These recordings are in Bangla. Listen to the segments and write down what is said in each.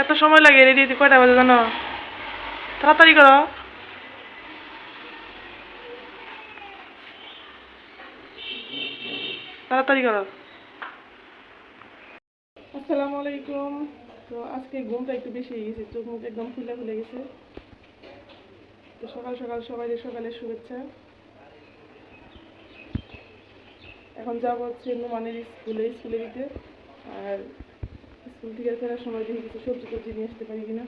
এত সময় লাগে রেডি হতে কয়টা বাজে জানো? তাড়াতাড়ি করো। তাড়াতাড়ি করো। আসসালামু আলাইকুম। তো আজকে ঘুমটা একটু বেশি হয়ে গেছে, চোখ মুখ একদম খুলে খুলে গেছে। তো সকাল সকাল সবাই সকালে শুভেচ্ছা। এখন যাব হচ্ছে নুমানের স্কুলে স্কুলে দিতে। আর স্কুল থেকে ফেরার সময় দেখি কিছু সবজি টবজি নিয়ে আসতে পারি কিনা।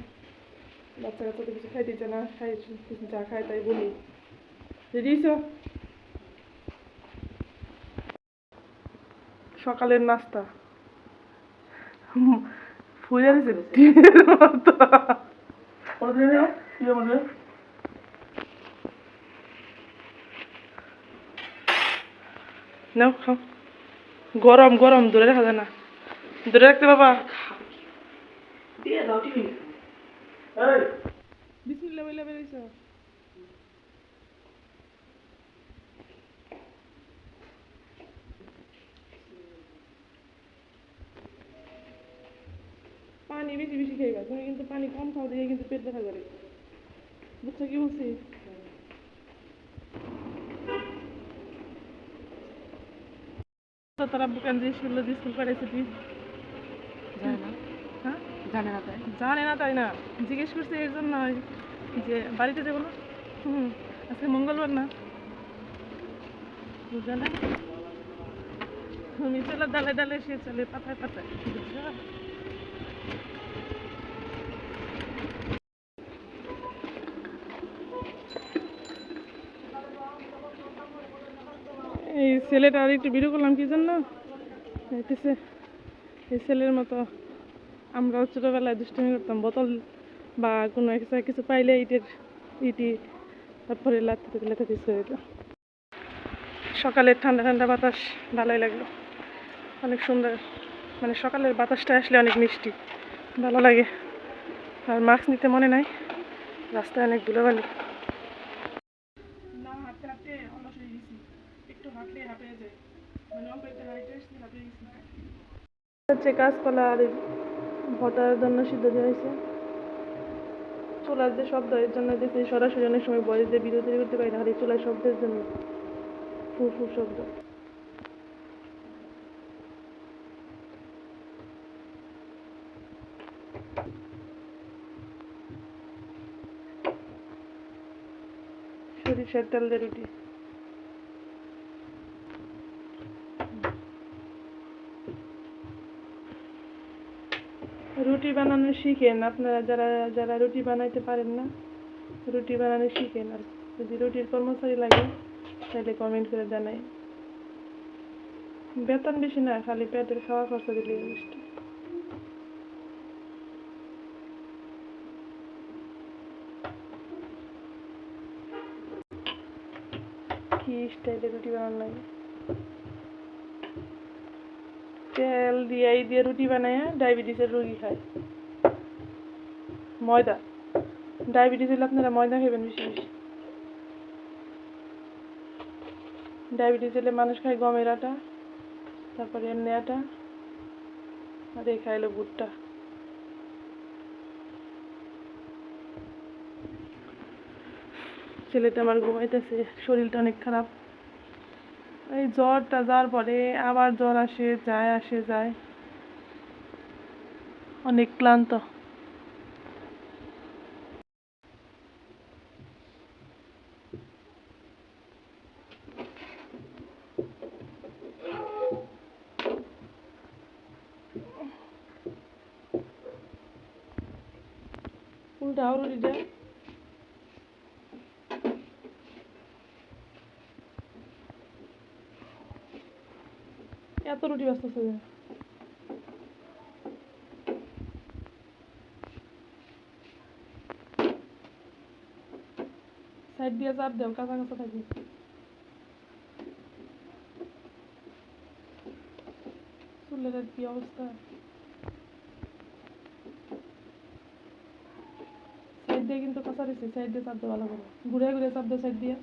বাচ্চা কাচ্চা তো কিছু খাইতে চায় না খাই যা খায় তাই বলি। রেডি সকালের নাস্তা। ফুলে দিছে মতো। নাও খাও। গরম গরম দূরে রাখা যায় না। দূরে রাখতে বাবা বিসমিল্লাহ বইলা বেরিয়েছ পানি বেশি বেশি খাইবা তুমি কিন্তু পানি কম খাও দিয়ে কিন্তু পেট ব্যথা করে বুঝছ কি বলছি তো তারা বুকান দিয়ে স্কুল দিয়ে স্কুল পাঠাইছে তুই জানে না হ্যাঁ জানে না তাই। জানে না তাই না। জিজ্ঞেস করছে এর জন্য যে বাড়িতে যাব না? হুম, আজকে মঙ্গলবার না। বুঝলে না? তুমি চলে, ডালে ডালে সে চলে, পাতায় পাতায়। বুঝছ? এই ছেলেটা আর একটু ভিডিও করলাম, কি জন্য? এই ছেলের মতো। আমরাও ছোটোবেলায় দুষ্টুমি করতাম বোতল বা কোনো এক্সট্রা কিছু পাইলে ইটের ইটি তারপরে লাথি লাথি দিতে দিত সকালের ঠান্ডা ঠান্ডা বাতাস ভালোই লাগল। অনেক সুন্দর মানে সকালের বাতাসটা আসলে অনেক মিষ্টি ভালো লাগে। আর মাস্ক নিতে মনে নাই রাস্তায় অনেক ধুলোবালি। না হাঁটতে হাঁটতে অলস হয়ে গেছি। একটু হাঁটলে হাঁপিয়ে যায়। মানে অল্প একটু হাঁটতে আসতে হাঁপিয়ে গেছি। হচ্ছে কাঁচকলা আর ভটার জন্য সিদ্ধ দেওয়া হয়েছে চুলার যে শব্দ এর জন্য দেখছি সরাসরি অনেক সময় বয়স দিয়ে ভিডিও তৈরি করতে পারি খালি চুলার শব্দের জন্য। ফু ফু শব্দ। সরিষার তেল দিয়ে রুটি। রুটি বানানো শিখেন। আপনারা যারা যারা রুটি বানাইতে পারেন না, রুটি বানানো শিখেন আর যদি রুটির কর্মচারী লাগে, তাহলে কমেন্ট করে জানাই। বেতন বেশি না, খালি পেটের খাওয়া খরচা দিলে যথেষ্ট কি স্টাইলে রুটি বানানো লাগে? তেল দিয়ে, এই দিয়ে রুটি বানায় ডায়াবেটিসের রোগী খায়। ময়দা। ডায়াবেটিস হলে আপনারা ময়দা খাবেন বেশি বেশি। ডায়াবেটিস হলে মানুষ খায় গমের আটা, তারপরে এমনি আটা, আর এই খাইলো ভুট্টা। ছেলেটা আমার ঘুমাইতেছে, শরীরটা অনেক খারাপ। এই জ্বরটা যাওয়ার পরে আবার জ্বর আসে যায় আসে যায়। অনেক ক্লান্ত। এত রুটি যে। সাইড দিয়ে চাপ দেও, কাঁচা কাঁচা থাকি চুলের কি অবস্থা? সাইড দিয়ে কিন্তু কাঁচা দিছি সাইড দিয়ে চাপ দে ভালো করে ঘুরে ঘুরে চাপ দে সাইড দিয়ে।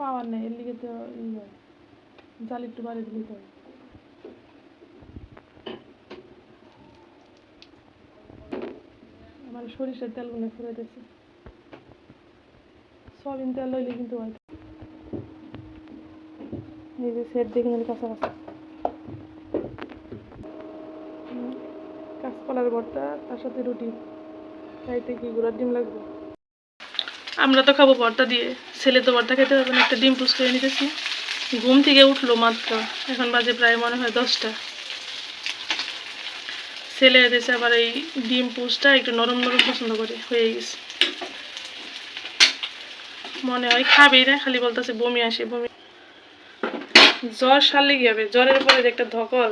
পাওয়ার নেই, এর লিগে তো ই হয়। জাল একটু বাড়ি দিলে তো আমার সরিষার তেল মনে ফুরে দিচ্ছে সয়াবিন তেল লইলে কিন্তু হয়। এই সেট দেখে নিন কাঁচা কাঁচকলার ভর্তা, তার সাথে রুটি। খাইতে কি গুঁড়ার ডিম লাগবে? আমরা তো খাব ভর্তা দিয়ে। ছেলে তো ভর্তা খেতে না একটা ডিম পুষ করে নিতেছি ঘুম থেকে উঠল মাত্র। এখন বাজে প্রায় মনে হয় দশটা। ছেলে এদেশে আবার এই ডিম পুষটা একটু নরম নরম পছন্দ করে, হয়ে গেছে। মনে হয় খাবেই না খালি বলতেছে বমি আসে, বমি। জ্বর সারলে কি হবে? জ্বরের পরে একটা ধকল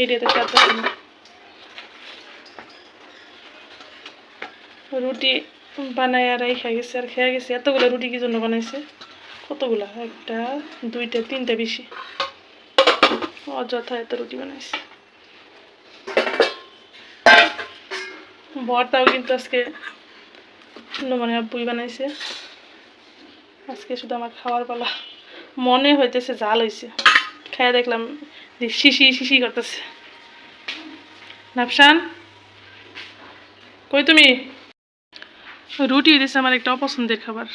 এইটাতে সারতে রুটি বানাই আর খাই গেছে আর খেয়ে গেছে। এতগুলো রুটি কি জন্য বানাইছে? কতগুলা? একটা, দুইটা, তিনটা বেশি। অযথা এত রুটি বানাইছে। ভর্তাও কিন্তু আজকে মানে আব্বুই বানাইছে। আজকে শুধু আমার খাওয়ার পালা। মনে হইতেছে জাল হয়েছে খেয়ে দেখলাম যে শিশি শিশি করতেছে। নাফসান কই তুমি? রুটি দিছে আমার একটা অপছন্দের খাবার।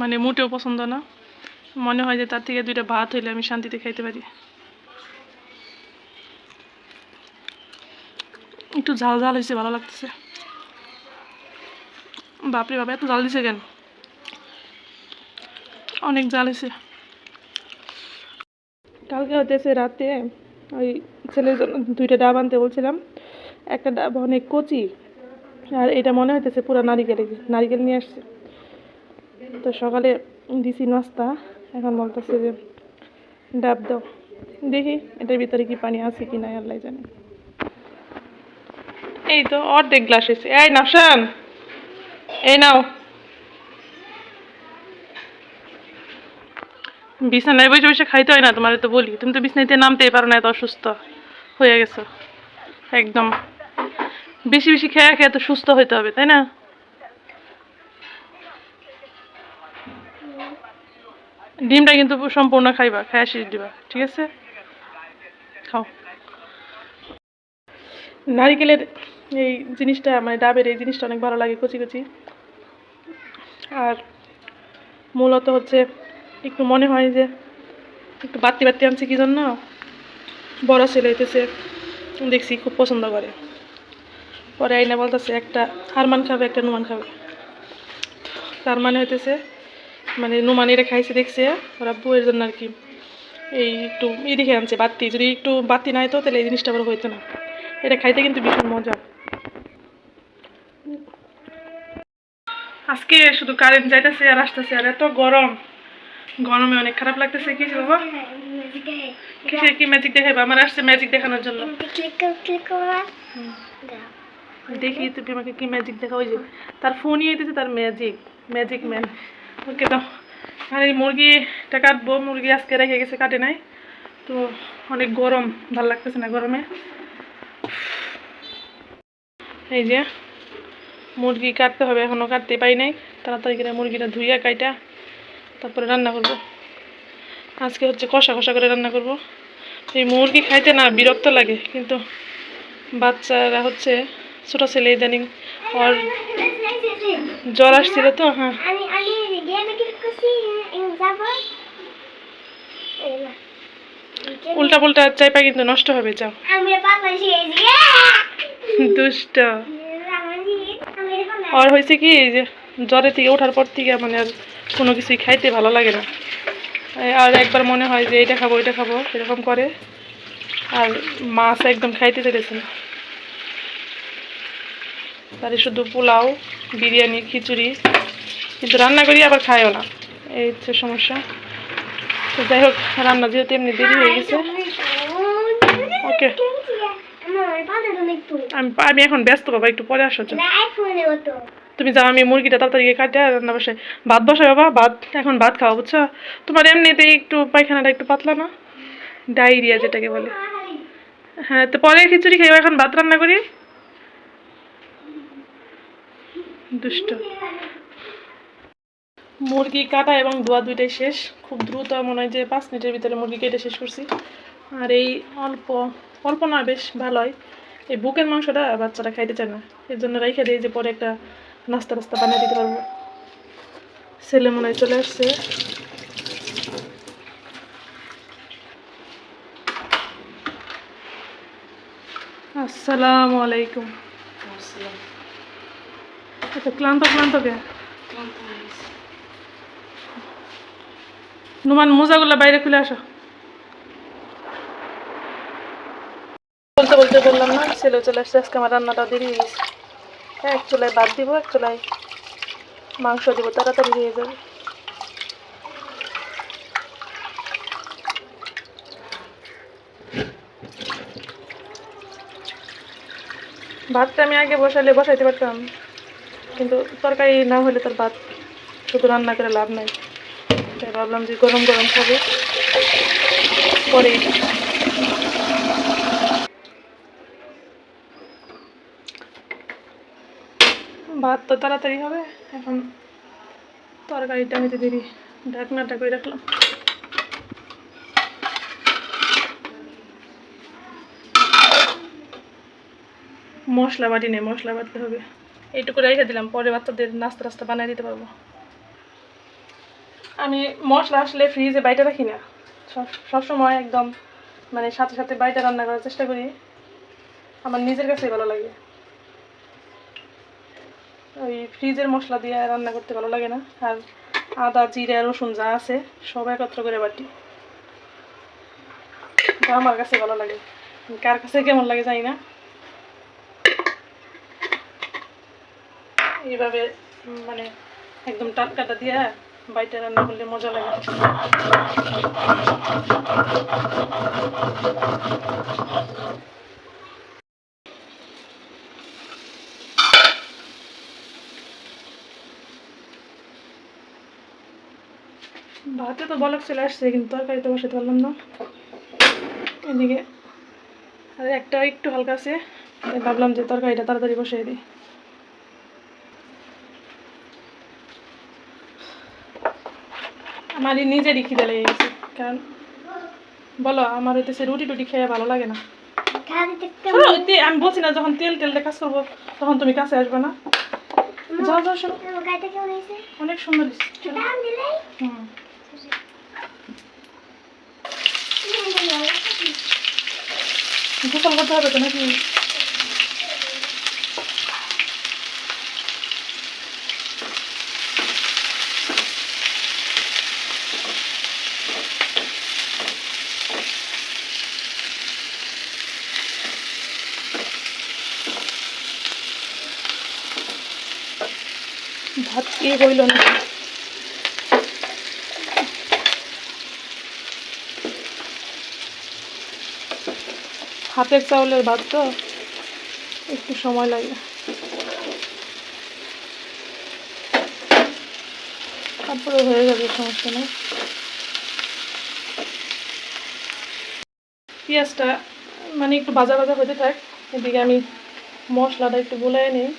মানে মোটেও পছন্দ না। মনে হয় যে তার থেকে দুইটা ভাত হইলে আমি শান্তিতে খাইতে পারি। একটু ঝাল ঝাল হয়েছে ভালো লাগতেছে। বাপরে বাবা এত জাল দিছে কেন? অনেক জাল হয়েছে কালকে হতেছে রাতে ওই ছেলের জন্য দুইটা ডাব আনতে বলছিলাম। একটা ডাব অনেক কচি আর এটা মনে হইতেছে পুরো নারিকেল নারিকেল নিয়ে আসছে। তো সকালে দিছি নাস্তা, এখন বলতেছে যে ডাব দাও। দেখি এটার ভিতরে কি পানি আছে কি নাই আল্লাহ জানে। এই তো অর্ধেক গ্লাস হয়েছে। এই নাফসান, এই নাও। বিছানায় বসে বসে খাইতে হয় না, তোমার তো বলি। তুমি তো বিছানাইতে নামতেই পারো না, এত অসুস্থ হয়ে গেছো। একদম। বেশি বেশি খেয়ে খেয়ে তো সুস্থ হইতে হবে, তাই না? ডিমটা কিন্তু সম্পূর্ণ খাইবা খাইয়া শেষ দিবা, ঠিক আছে? খাও। নারিকেলের এই জিনিসটা মানে ডাবের এই জিনিসটা অনেক ভালো লাগে, কচি কচি। আর মূলত হচ্ছে, একটু মনে হয় যে, একটু বাড়তি বাড়তি আনছে কি জন্য? বড় ছেলে দেখছি খুব পছন্দ করে। পরে আইনা বলতেছে একটা হারমান খাবে একটা নুমান খাবে তার মানে হইতেছে মানে নুমান এটা খাইছে দেখছে ওরা বউয়ের জন্য আর কি এই একটু ই দেখে আনছে বাত্তি যদি একটু বাতি নাই তো তাহলে এই জিনিসটা আবার হইতো না এটা খাইতে কিন্তু ভীষণ মজা আজকে শুধু কারেন্ট যাইতেছে আর আসতেছে আর এত গরম গরমে অনেক খারাপ লাগতেছে কি বাবা কিসের কি ম্যাজিক দেখাইবা আমার আসছে ম্যাজিক দেখানোর জন্য দেখি তুমি আমাকে কি ম্যাজিক দেখা ওই যে, তার ফোনই হইতেছে তার ম্যাজিক ম্যাজিক ম্যান ওকে দাও আর এই মুরগিটা কাটবো। মুরগি আজকে রেখে গেছে, কাটে নাই। তো অনেক গরম, ভালো লাগতেছে না গরমে। এই যে, মুরগি কাটতে হবে এখনও কাটতে পাই নাই। তাড়াতাড়ি করে মুরগিটা ধুইয়া, কাইটা, তারপরে রান্না করব। আজকে হচ্ছে কষা কষা করে রান্না করব। এই মুরগি খাইতে না বিরক্ত লাগে, কিন্তু বাচ্চারা হচ্ছে ছোটো ছেলে ইদানিং। ওর জ্বর আসছিল তো হ্যাঁ। উল্টা পুল্টা চাইপা কিন্তু নষ্ট হবে যাও। দুষ্ট। আর হয়েছে কি এই যে জ্বরে থেকে ওঠার পর থেকে মানে আর কোনো কিছুই খাইতে ভালো লাগে না। আর একবার মনে হয় যে এটা খাব এটা খাব এরকম করে। আর মাছ একদম খাইতে চাইতেছে না। তারে শুধু পোলাও, বিরিয়ানি, খিচুড়ি। কিন্তু রান্না করি, আবার খায়ও না। এই হচ্ছে সমস্যা। তো যাই হোক, রান্না যেহেতু এমনি দেরি হয়ে গেছে। ওকে। আমি আমি এখন ব্যস্ত, বাবা, একটু পরে হতো তুমি যাও, আমি মুরগিটা তাড়াতাড়ি কাটে রান্না বসে ভাত বসাই, বাবা, ভাত, এখন ভাত খাওয়া, বুঝছ? তোমার এমনিতেই একটু পায়খানাটা একটু পাতলা না? ডায়রিয়া যেটাকে বলে। হ্যাঁ তো পরে খিচুড়ি খাইও, এখন ভাত রান্না করি। দুষ্ট। মুরগি কাটা এবং ধোয়া দুইটাই শেষ। খুব দ্রুত মনে হয় যে পাঁচ মিনিটের ভিতরে মুরগি কেটে শেষ করছি। আর এই অল্প অল্প না, বেশ ভালোই। এই বুকের মাংসটা বাচ্চারা খাইতে চায় না। এর জন্য রেখে দিই যে পরে একটা নাস্তা রাস্তা বানিয়ে দিতে পারব। ছেলে মনে হয় চলে আসছে। আসসালামু আলাইকুম। এত ক্লান্ত ক্লান্ত কে? নুমান, মোজাগুলো বাইরে খুলে আসো। বলতে বলতে বললাম না ছেলে চলে আসছে, আজকে আমার রান্নাটা দেরি হয়ে গেছে। এক চুলায় ভাত দিব, এক চুলায় মাংস দিব, তাড়াতাড়ি হয়ে যাবে। ভাতটা আমি আগে বসালে, বসাইতে পারতাম। কিন্তু তরকারি না হলে তোর ভাত শুধু রান্না করে লাভ নাই। তাই ভাবলাম যে গরম গরম খাবে। পরে ভাত তো তাড়াতাড়ি হবে, এখন তরকারিটা হইতে দেরি। ঢাকনাটা করে রাখলাম? মশলা বাটি নেই মশলা বাটতে হবে। এইটুকু রেখে দিলাম, পরে বাচ্চাদের নাস্তা রাস্তা বানিয়ে দিতে পারব। আমি মশলা আসলে ফ্রিজে বাইরে রাখি না। সব সবসময় একদম মানে সাথে সাথে বাইরে রান্না করার চেষ্টা করি। আমার নিজের কাছেই ভালো লাগে। ওই ফ্রিজের মশলা দিয়ে রান্না করতে ভালো লাগে না। আর আদা, জিরে, রসুন যা আছে, সব একত্র করে বাটি। আমার কাছে ভালো লাগে। কার কাছে কেমন লাগে জানি না। এইভাবে উম, মানে একদম টাটকাটা দিয়ে বাইটে রান্না করলে মজা লাগে। ভাতে তো বলক চলে আসছে কিন্তু তরকারিতে বসাতে পারলাম না। এদিকে আর একটা একটু হালকা আছে ভাবলাম যে তরকারিটা তাড়াতাড়ি বসিয়ে দিই। আমারই নিজেরই খিদে লেগে গেছে। কারণ বলো, আমার হইতেছে রুটি টুটি খেয়ে ভালো লাগে না। আমি বলছি না, যখন তেল তেল কাজ করব, তখন তুমি কাছে আসবে না। অনেক সুন্দর হুম। গোসল করতে হবে তো নাকি? ভাত কে হইল না। হাতের চাউলের ভাত তো, একটু সময় লাগে। তারপরে হয়ে যাবে, সমস্যা নেই। পেঁয়াজটা মানে একটু ভাজা ভাজা হতে থাক, এদিকে আমি মশলাটা একটু গুলাই নিই।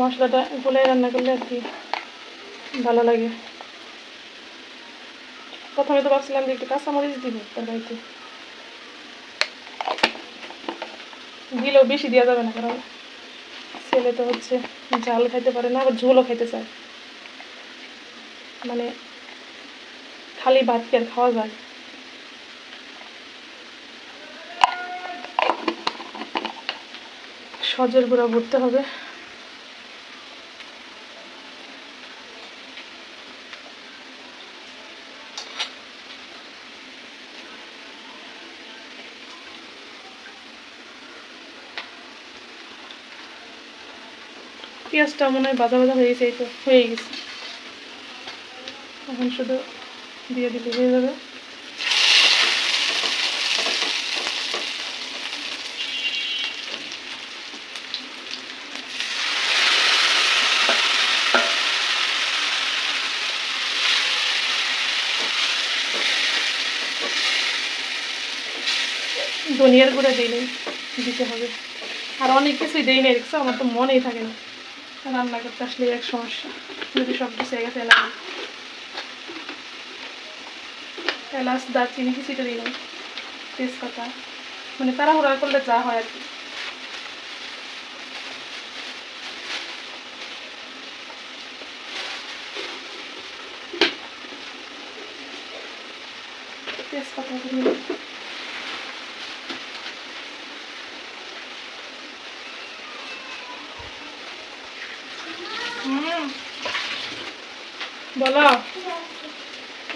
মশলাটা গুলাই রান্না করলে আর কি ভালো লাগে। প্রথমে তো ভাবছিলাম যে একটু কাঁচামরিচ দিব তরকারিতে দিলেও বেশি দেওয়া যাবে না, কারণ ছেলে তো হচ্ছে ঝাল খাইতে পারে না, আবার ঝোলও খাইতে চায়। মানে খালি ভাত কি আর খাওয়া যায়? সজের গুঁড়া ভরতে হবে। পেঁয়াজটা মনে হয় বাজা বাজা হয়ে গেছে, এই তো হয়ে গেছে। এখন শুধু দিয়ে দিলে হয়ে যাবে। ধনিয়ার গুঁড়া দিলেই দিতে হবে। আর অনেক কিছুই দেই না দেখছ? আমার তো মনেই থাকে না। রান্না করতে আসলে এক সমস্যা। যদি সব কিছু হয়ে গেছে এলাকা এলাচ, দারচিনি কিছুটা দিই তেজপাতা। মানে তারা তাড়াহুড়া করলে যা হয় আর কি। তেজপাতা হুম। বলো।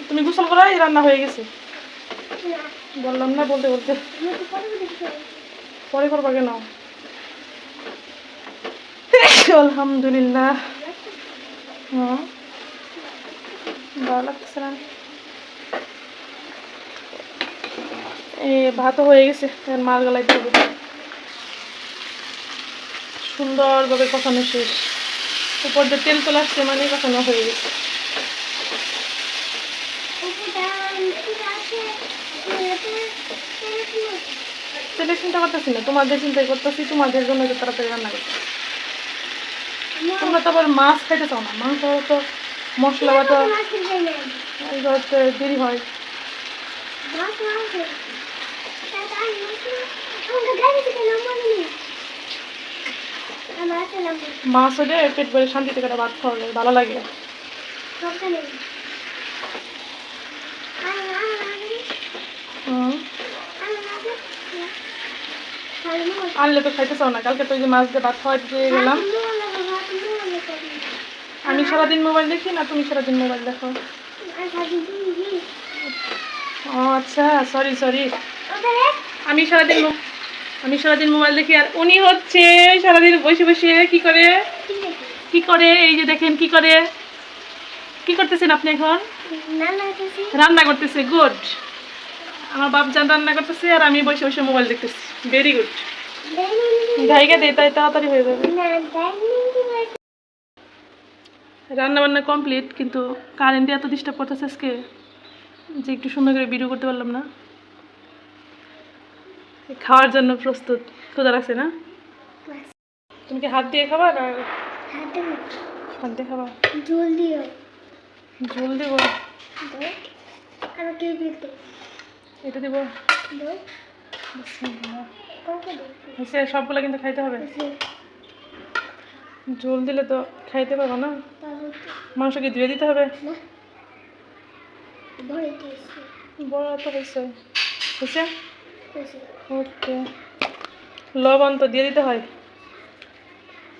তুমি গোসল করা এই রান্না হয়ে গেছে। বললাম না বলতে বলতে। পরে করবা কেন? আলহামদুলিল্লাহ। হুম ভালো লাগতেছে না। এই ভাতও হয়ে গেছে মাল গালাইতে হবে সুন্দরভাবে কষানো শেষ। উপর দিয়ে তেল চলে আসছে মানে কষানো হয়ে গেছে। তেলের চিন্তা করতেছি না তোমাদের চিন্তাই করতেছি তোমাদের জন্য যে তাড়াতাড়ি রান্না করতে। তোমরা তো আবার মাছ খাইতে চাও না মাংস তো মশলা বাটা তো দেরি হয়। মাছ হলে পেট ভরে শান্তিতে করে ভাত খাওয়া যায় ভালো লাগে হুম আনলে তো খাইতে চাও না। কালকে তো যে মাছ দিয়ে ভাত খাওয়াই দিয়ে গেলাম। আমি সারাদিন মোবাইল দেখি না, তুমি সারাদিন মোবাইল দেখো। ও আচ্ছা সরি সরি আমি সারাদিন আমি সারাদিন মোবাইল দেখি আর উনি হচ্ছে সারাদিন বসে বসে কি করে? কি করে? এই যে দেখেন, কি করে? কি করতেছেন আপনি এখন? রান্না করতেছে গুড আমার বাপ বাপজান রান্না করতেছে আর আমি বসে বসে মোবাইল দেখতেছি। ভেরি গুড জায়গা দে তাই তাড়াতাড়ি হয়ে যাবে। রান্না বান্না কমপ্লিট কিন্তু কারেন্টে এত ডিস্টার্ব করতেছে আজকে যে একটু সুন্দর করে ভিডিও করতে পারলাম না। খাওয়ার জন্য প্রস্তুত। ক্ষুদা লাগছে না? তুমি কি হাত দিয়ে খাবা না? হাত দিয়ে খাবা। জলদি ঝোল দেবো। আমাকে এটা দেবো। সবগুলো কিন্তু খাইতে হবে? ঝোল দিলে তো খাইতে পারব না। মাংস কি ধুয়ে দিতে হবে? ওকে। লবণ তো দিয়ে দিতে হয়।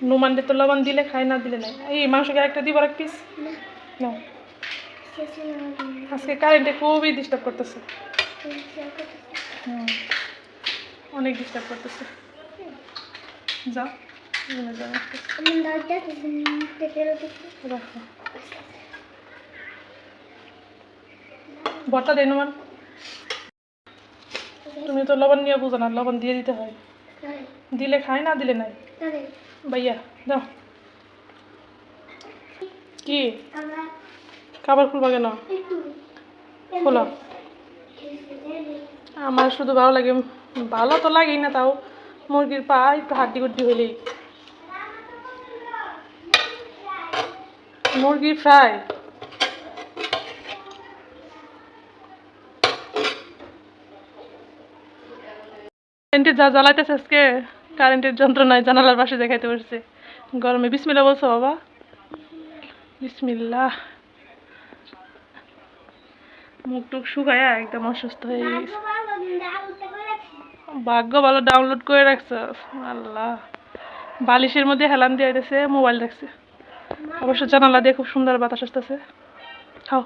নুমানডে তো লবণ দিলে খায়, না দিলে নাই। এই মাংসকে একটা দিব এক পিস না। আজকে কারেন্টে খুবই ডিস্টার্ব করতেছে। অনেক ডিস্টার্ব করতেছে। বটা দেয় নুমান। তুমি তো লবণ নিয়ে বুঝো না, লবণ দিয়ে দিতে হয়। দিলে খায় না, দিলে নাই? ভাইয়া, দাও। কি? খাবার খুলবা কেন? খোলো। আমার শুধু ভালো লাগে ভালো তো লাগেই না তাও। মুরগির পা একটু হাড্ডি গুড্ডি হলেই মুরগির ফ্রাই। কারেন্টের যা জ্বালাইতেছে আজকে কারেন্টের যন্ত্রণায় জানালার পাশে দেখাইতে পারছে গরমে বিসমিল্লা বলছো বাবা। বিসমিল্লাহ। মুখ টুক শুকায়া একদম অসুস্থ হয়ে গেছে। ভাগ্য ভালো ডাউনলোড করে রাখছে। আল্লাহ। বালিশের মধ্যে হেলান দিয়ে আইতেছে মোবাইল দেখছে। অবশ্য জানালা দিয়ে খুব সুন্দর বাতাস আসতেছে। খাও।